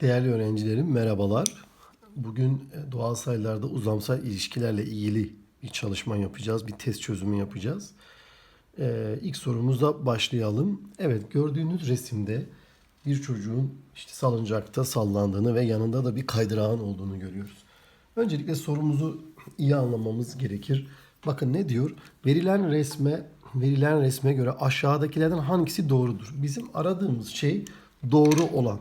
Değerli öğrencilerim merhabalar. Bugün e, doğal sayılarda uzamsal ilişkilerle ilgili bir çalışma yapacağız. Bir test çözümü yapacağız. Ee, ilk sorumuzla başlayalım. Evet gördüğünüz resimde bir çocuğun işte salıncakta sallandığını ve yanında da bir kaydırağın olduğunu görüyoruz. Öncelikle sorumuzu iyi anlamamız gerekir. Bakın ne diyor? Verilen resme verilen resme göre aşağıdakilerden hangisi doğrudur? Bizim aradığımız şey doğru olan.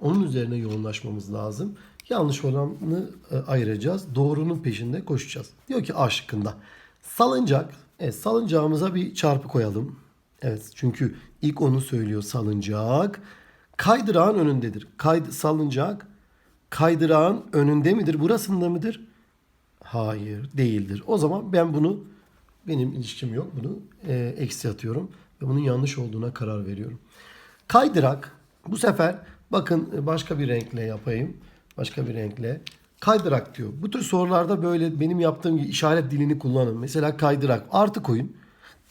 Onun üzerine yoğunlaşmamız lazım. Yanlış olanı e, ayıracağız. Doğrunun peşinde koşacağız. Diyor ki A şıkkında. Salıncak. Evet, salıncağımıza bir çarpı koyalım. Evet çünkü ilk onu söylüyor salıncak. Kaydırağın önündedir. Kaydı, salıncak kaydırağın önünde midir? Burasında mıdır? Hayır değildir. O zaman ben bunu benim ilişkim yok. Bunu e, eksi atıyorum. Ve bunun yanlış olduğuna karar veriyorum. Kaydırak bu sefer bakın e, başka bir renkle yapayım. Başka bir renkle. Kaydırak diyor. Bu tür sorularda böyle benim yaptığım gibi işaret dilini kullanın. Mesela kaydırak artı koyun.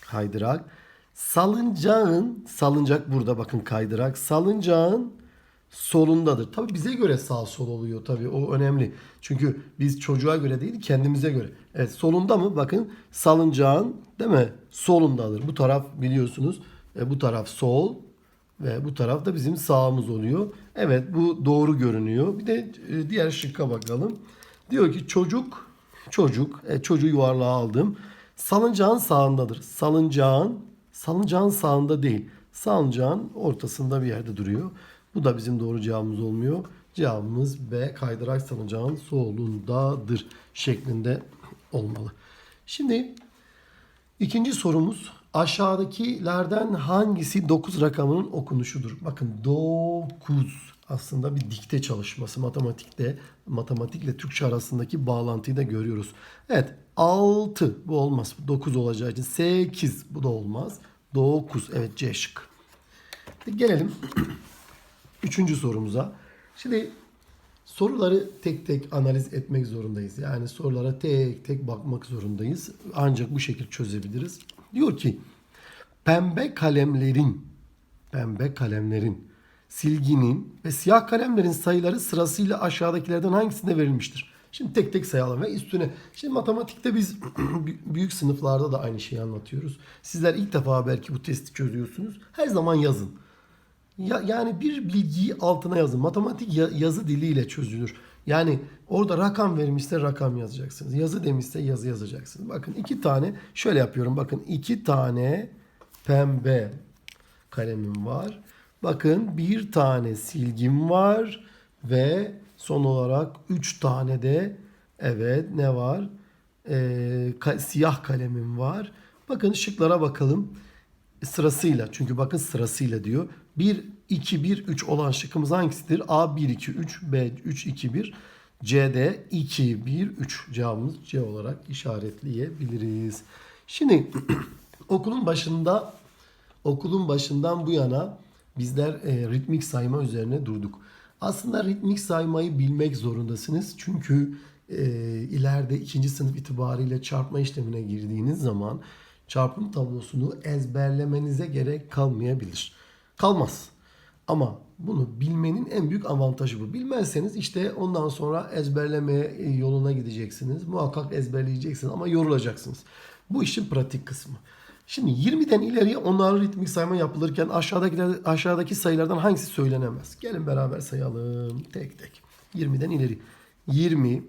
Kaydırak. Salıncağın salıncak burada bakın kaydırak. Salıncağın solundadır. Tabii bize göre sağ sol oluyor tabii o önemli. Çünkü biz çocuğa göre değil kendimize göre. Evet solunda mı? Bakın salıncağın değil mi? Solundadır. Bu taraf biliyorsunuz e, bu taraf sol ve bu taraf da bizim sağımız oluyor. Evet bu doğru görünüyor. Bir de e, diğer şıkka bakalım. Diyor ki çocuk çocuk e, çocuğu yuvarlığa aldım. Salıncağın sağındadır. Salıncağın salıncağın sağında değil. Salıncağın ortasında bir yerde duruyor. Bu da bizim doğru cevabımız olmuyor. Cevabımız B kaydırak salıncağın solundadır şeklinde olmalı. Şimdi ikinci sorumuz aşağıdakilerden hangisi 9 rakamının okunuşudur? Bakın 9 aslında bir dikte çalışması matematikte matematikle Türkçe arasındaki bağlantıyı da görüyoruz. Evet 6 bu olmaz. 9 olacağı için 8 bu da olmaz. 9 evet C şık. Gelelim Üçüncü sorumuza. Şimdi soruları tek tek analiz etmek zorundayız. Yani sorulara tek tek bakmak zorundayız. Ancak bu şekilde çözebiliriz. Diyor ki pembe kalemlerin pembe kalemlerin silginin ve siyah kalemlerin sayıları sırasıyla aşağıdakilerden hangisinde verilmiştir? Şimdi tek tek sayalım ve üstüne. Şimdi matematikte biz büyük sınıflarda da aynı şeyi anlatıyoruz. Sizler ilk defa belki bu testi çözüyorsunuz. Her zaman yazın. Ya, yani bir bilgiyi altına yazın. Matematik ya- yazı diliyle çözülür. Yani orada rakam vermişse rakam yazacaksınız. Yazı demişse yazı yazacaksınız. Bakın iki tane şöyle yapıyorum. Bakın iki tane pembe kalemim var. Bakın bir tane silgim var ve son olarak üç tane de evet ne var? Ee, ka- siyah kalemim var. Bakın şıklara bakalım sırasıyla. Çünkü bakın sırasıyla diyor. 1, 2, 1, 3 olan şıkkımız hangisidir? A 1, 2, 3, B 3, 2, 1. C'de 2, 1, 3 cevabımız C olarak işaretleyebiliriz. Şimdi okulun başında okulun başından bu yana bizler e, ritmik sayma üzerine durduk. Aslında ritmik saymayı bilmek zorundasınız. Çünkü e, ileride ikinci sınıf itibariyle çarpma işlemine girdiğiniz zaman çarpım tablosunu ezberlemenize gerek kalmayabilir. Kalmaz. Ama bunu bilmenin en büyük avantajı bu. Bilmezseniz işte ondan sonra ezberleme yoluna gideceksiniz. Muhakkak ezberleyeceksiniz ama yorulacaksınız. Bu işin pratik kısmı. Şimdi 20'den ileriye onarlı ritmik sayma yapılırken aşağıdaki, aşağıdaki sayılardan hangisi söylenemez? Gelin beraber sayalım tek tek. 20'den ileri. 20,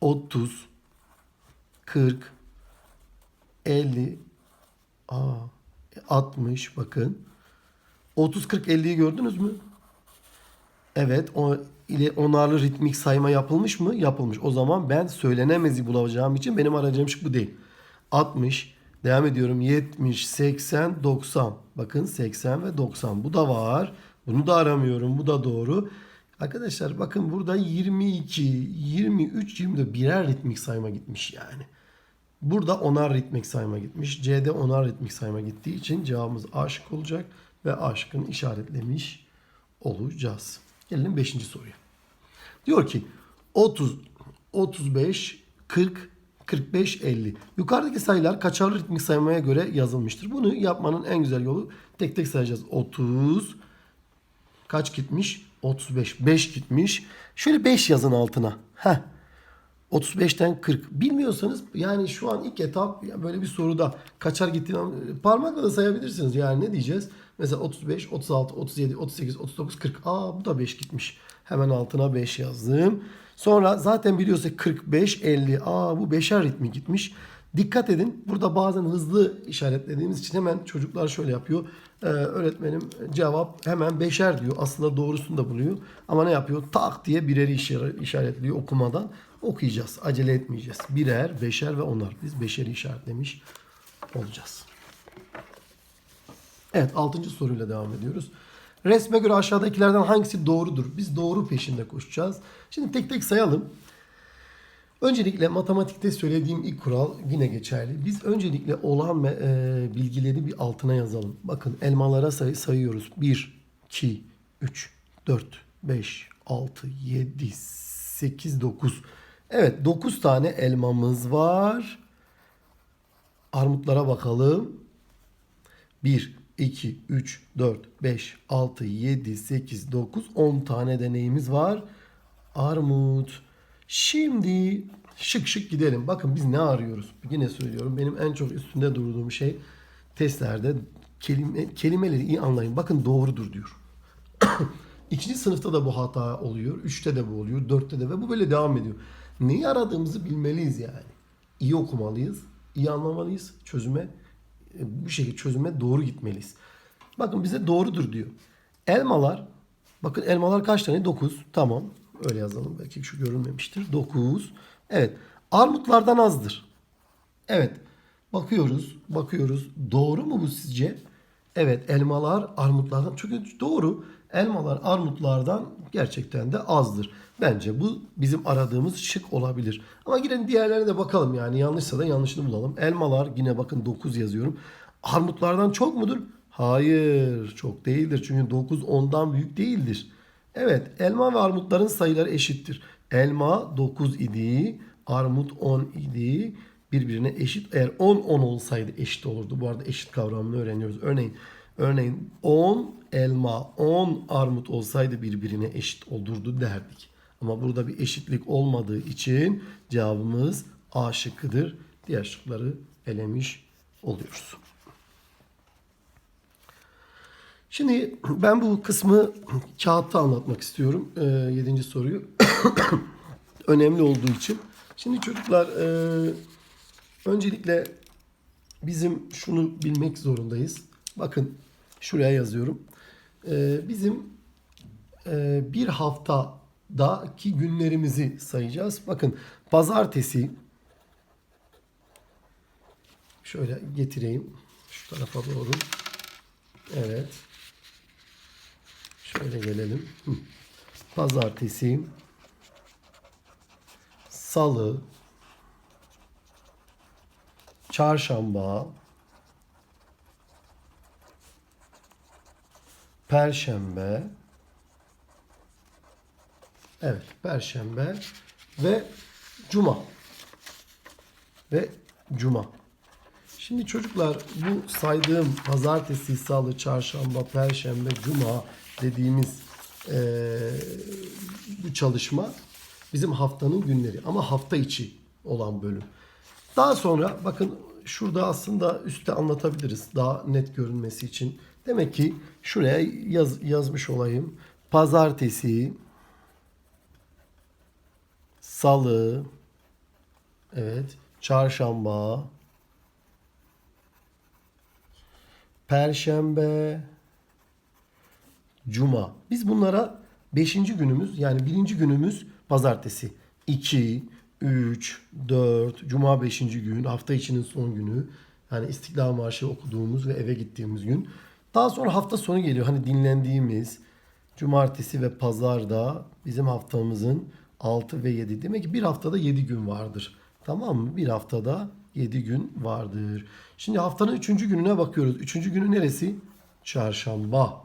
30, 40, 50, aa, 60 bakın. 30 40 50'yi gördünüz mü? Evet, o ile onarlı ritmik sayma yapılmış mı? Yapılmış. O zaman ben söylenemezi bulacağım için benim arayacağım şık bu değil. 60, devam ediyorum 70, 80, 90. Bakın 80 ve 90. Bu da var. Bunu da aramıyorum. Bu da doğru. Arkadaşlar bakın burada 22, 23, 24 birer ritmik sayma gitmiş yani. Burada onar ritmik sayma gitmiş. C'de onar ritmik sayma gittiği için cevabımız A şık olacak ve A şıkkını işaretlemiş olacağız. Gelelim 5. soruya. Diyor ki 30, 35, 40, 45, 50. Yukarıdaki sayılar kaçarlı ritmik saymaya göre yazılmıştır. Bunu yapmanın en güzel yolu tek tek sayacağız. 30, Kaç gitmiş? 35. 5 gitmiş. Şöyle 5 yazın altına. Heh. 35'ten 40. Bilmiyorsanız yani şu an ilk etap böyle bir soruda kaçar gittiğini parmakla da sayabilirsiniz. Yani ne diyeceğiz? Mesela 35, 36, 37, 38, 39, 40. Aa bu da 5 gitmiş. Hemen altına 5 yazdım. Sonra zaten biliyorsak 45, 50. Aa bu 5'er ritmi gitmiş. Dikkat edin. Burada bazen hızlı işaretlediğimiz için hemen çocuklar şöyle yapıyor. Ee, öğretmenim cevap hemen beşer diyor. Aslında doğrusunu da buluyor. Ama ne yapıyor? Tak diye bireri işare- işaretliyor okumadan. Okuyacağız. Acele etmeyeceğiz. Birer, beşer ve onar. Biz beşeri işaretlemiş olacağız. Evet 6. soruyla devam ediyoruz. Resme göre aşağıdakilerden hangisi doğrudur? Biz doğru peşinde koşacağız. Şimdi tek tek sayalım. Öncelikle matematikte söylediğim ilk kural yine geçerli. Biz öncelikle olan ve e, bilgileri bir altına yazalım. Bakın elmalara say- sayıyoruz. 1, 2, 3, 4, 5, 6, 7, 8, 9. Evet 9 tane elmamız var. Armutlara bakalım. 1, 2, 3, 4, 5, 6, 7, 8, 9, 10 tane deneyimiz var. Armut. Şimdi şık şık gidelim. Bakın biz ne arıyoruz? Yine söylüyorum. Benim en çok üstünde durduğum şey testlerde kelime, kelimeleri iyi anlayın. Bakın doğrudur diyor. İkinci sınıfta da bu hata oluyor. Üçte de bu oluyor. Dörtte de ve bu böyle devam ediyor. Neyi aradığımızı bilmeliyiz yani. İyi okumalıyız. iyi anlamalıyız. Çözüme e, bu şekilde çözüme doğru gitmeliyiz. Bakın bize doğrudur diyor. Elmalar bakın elmalar kaç tane? 9. Tamam. Öyle yazalım. Belki şu görünmemiştir. 9. Evet. Armutlardan azdır. Evet. Bakıyoruz, bakıyoruz. Doğru mu bu sizce? Evet, elmalar armutlardan. Çünkü doğru. Elmalar armutlardan gerçekten de azdır. Bence bu bizim aradığımız şık olabilir. Ama yine diğerlerine de bakalım yani yanlışsa da yanlışını bulalım. Elmalar yine bakın 9 yazıyorum. Armutlardan çok mudur? Hayır, çok değildir. Çünkü 9 10'dan büyük değildir. Evet, elma ve armutların sayıları eşittir. Elma 9 idi, armut 10 idi. Birbirine eşit. Eğer 10 10 olsaydı eşit olurdu. Bu arada eşit kavramını öğreniyoruz. Örneğin örneğin 10 elma, 10 armut olsaydı birbirine eşit olurdu derdik. Ama burada bir eşitlik olmadığı için cevabımız A şıkkıdır. Diğer şıkları elemiş oluyoruz. Şimdi ben bu kısmı kağıtta anlatmak istiyorum. Ee, yedinci soruyu. Önemli olduğu için. Şimdi çocuklar e, öncelikle bizim şunu bilmek zorundayız. Bakın şuraya yazıyorum. Ee, bizim e, bir haftadaki günlerimizi sayacağız. Bakın pazartesi şöyle getireyim şu tarafa doğru. Evet. Şöyle gelelim. Pazartesi, salı, çarşamba, perşembe, evet, perşembe ve cuma. Ve cuma. Şimdi çocuklar bu saydığım pazartesi, salı, çarşamba, perşembe, cuma dediğimiz eee, bu çalışma bizim haftanın günleri ama hafta içi olan bölüm. Daha sonra bakın şurada aslında üstte anlatabiliriz daha net görünmesi için. Demek ki şuraya yaz, yazmış olayım. Pazartesi, salı, evet, çarşamba, Perşembe, Cuma. Biz bunlara 5. günümüz yani birinci günümüz pazartesi. 2, 3, 4, Cuma 5. gün, hafta içinin son günü. Yani İstiklal Marşı okuduğumuz ve eve gittiğimiz gün. Daha sonra hafta sonu geliyor. Hani dinlendiğimiz cumartesi ve pazarda bizim haftamızın 6 ve 7. Demek ki bir haftada 7 gün vardır. Tamam mı? Bir haftada 7 gün vardır. Şimdi haftanın 3. gününe bakıyoruz. 3. günü neresi? Çarşamba.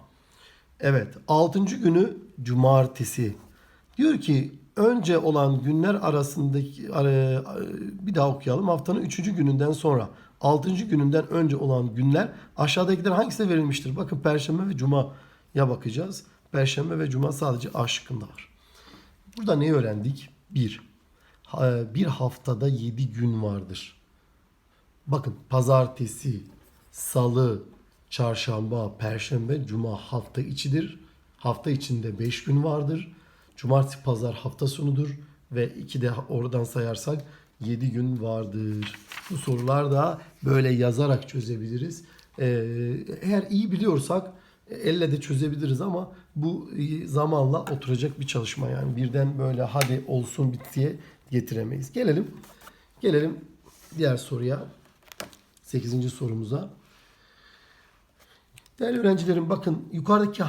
Evet. 6. günü cumartesi. Diyor ki önce olan günler arasındaki ara- bir daha okuyalım. Haftanın 3. gününden sonra 6. gününden önce olan günler aşağıdakiler hangisine verilmiştir? Bakın perşembe ve cuma'ya bakacağız. Perşembe ve Cuma sadece A var. Burada ne öğrendik? 1. Bir haftada 7 gün vardır. Bakın pazartesi, salı, çarşamba, perşembe, cuma hafta içidir. Hafta içinde 5 gün vardır. Cumartesi, pazar hafta sonudur. Ve 2 de oradan sayarsak 7 gün vardır. Bu sorular da böyle yazarak çözebiliriz. Ee, eğer iyi biliyorsak elle de çözebiliriz ama bu zamanla oturacak bir çalışma yani birden böyle hadi olsun bittiye getiremeyiz. Gelelim gelelim diğer soruya. 8. sorumuza. Değerli öğrencilerim bakın yukarıdaki